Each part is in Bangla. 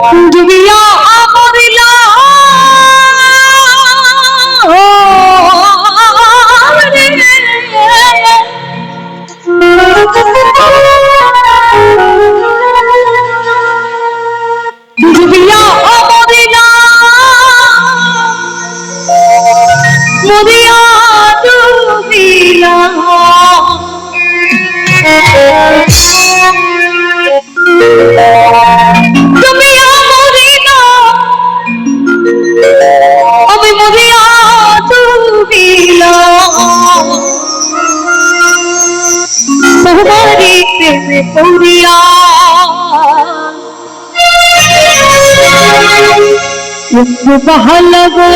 ডুবিয়া মরিলা ডুবিয়া মরিলা মরিয়া তোমারই প্রেমে পড়িয়া একটু ভালো গো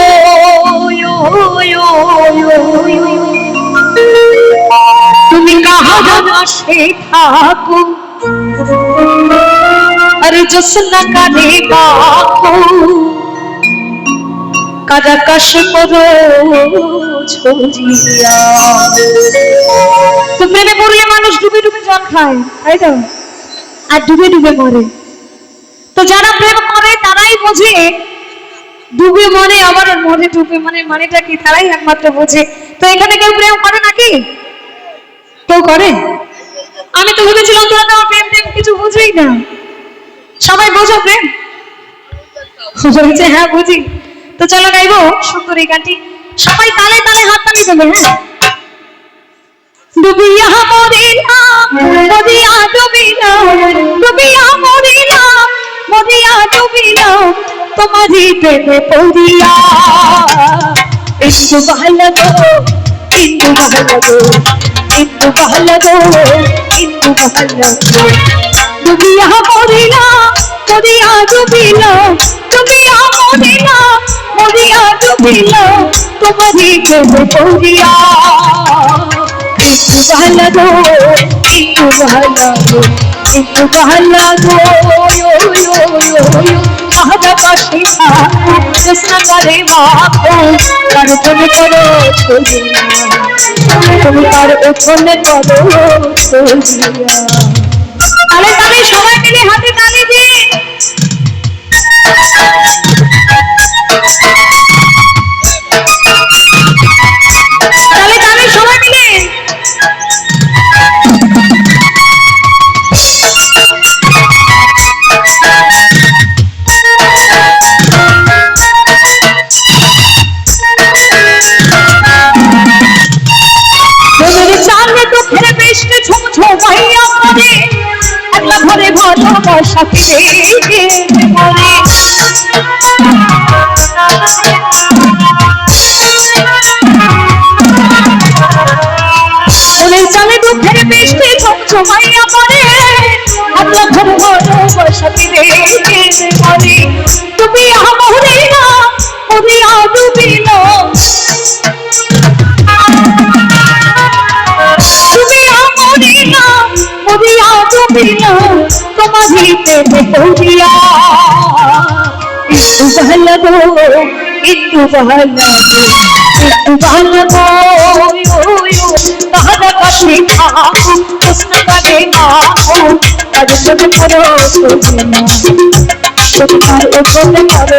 তুমি কাহানা সে থাকো আর জোসনা কানে বাকো তো প্রেমে পড়লে মানুষ ডুবে ডুবে জল খায়, তাই তো? আর ডুবে ডুবে মরে। তো যারা প্রেম করে, তারাই বোঝে, ডুবে মরে আবার মরে ডুবে মানে মানেটা কি? তারাই একমাত্র বোঝে। তো এখানে কেউ প্রেম করে নাকি? কেউ করে? আমি তো ভেবেছিলাম তোরা তো আমার প্রেম কিছু বুঝেই না। সবাই বোঝো প্রেম? হ্যাঁ বুঝি। তো চলো গাইবো, সুন্দর এই গানটি। সবাই তালে তালে হাত তালি দেবে হ্যাঁ? ডুবিয়া মরিলাম ডুবিলাম ডুবিয়া মরিলাম তোমারই প্রেমে পড়িয়া। ভালো গো কিন্তু ভালো গো কিন্তু ভালো গো ডুবিয়া মরিলা মরিয়া ডুবিল, ডুবিয়া মরিয়া ডুবিল, তোমারই প্রেমে পড়িয়া। একটু ভালো গো একটু ভালো গো একটু ভালো গো আহাদা পাশে কৃষ্ণ করে বাপো, তার তুমি করো তুমি তার ওখানে করো তালে তালে সবাই মিলে হাতে তালি দিয়ে ভালোবাসা ফিরে পড়ে তোদের চালে দুঃখের বৃষ্টি ঝুম ঝুমাইয়া পড়ে একলা ঘরে তুমি আমরে তুমি তোমারই প্রেমে পড়িয়া একটু ভালো একটু ভালো একটু ভালো তাহারা প্রশ্ন করে আহো তার সাথে করো তালে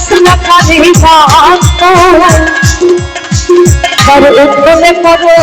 আমার দোষনা কাঁধে থাকো আর উত্তরে করো